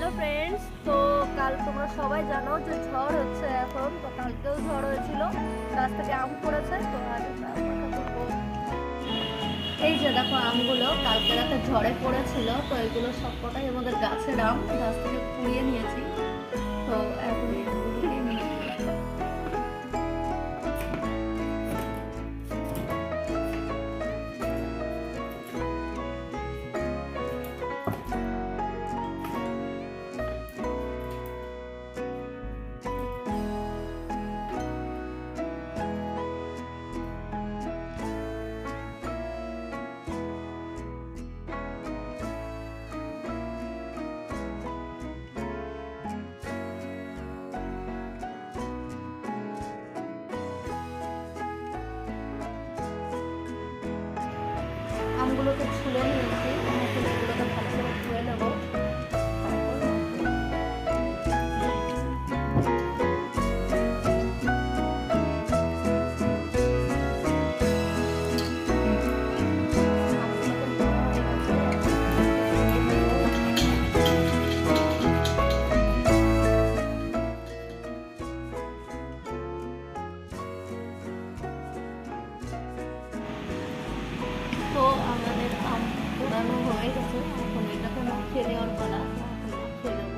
Hello friends, তো কাল তোমরা সবাই জানো যে ঝড় হচ্ছে এখন, তো কালকেও ঝড় হয়েছিল গাছ থেকে আম পড়েছে, তো। এই যে দেখো আমগুলো, কালকে রাতে ঝড়ে পড়েছিল, তো এগুলো সবকটাই আমাদের গাছের আম, গাছ থেকে কুড়িয়ে নিয়েছি তো এখন এই আমগুলোকে ছুলে পোড়ানো হয়ে গেছে এখন এটাকে মাখিয়ে নেওয়ার পালা এখন মাখিয়ে নেব আমটাকে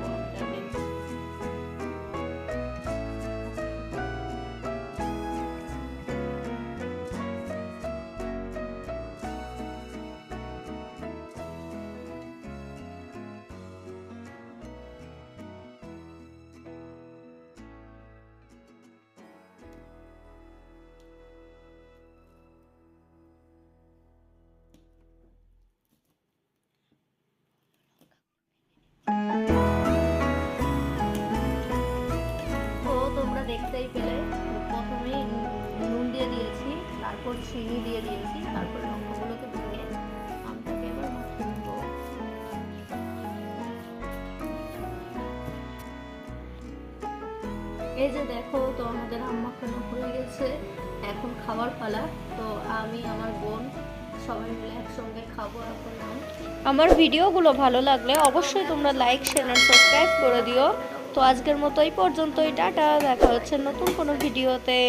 দেখতেই পেলে প্রথমে নুন দিয়ে দিয়েছি, তারপর চিনি দিয়ে দিয়েছি, তারপর লঙ্কাগুলোকে দিয়ে আমটাকে এবার মাখিয়ে নেব। এই যে দেখো, তো আমাদের আম মাখানো হয়ে গেছে, এখন খাবার পালা। তো আমি, আমার বোন, সবাই মিলে একসঙ্গে খাব এখন। আম আমার ভিডিওগুলো ভালো লাগলে অবশ্যই তোমরা লাইক শেয়ার সাবস্ক্রাইব করে দিও। তো আজকের মতো এই পর্যন্তই টাটা দেখা হচ্ছে নতুন কোনো ভিডিওতে।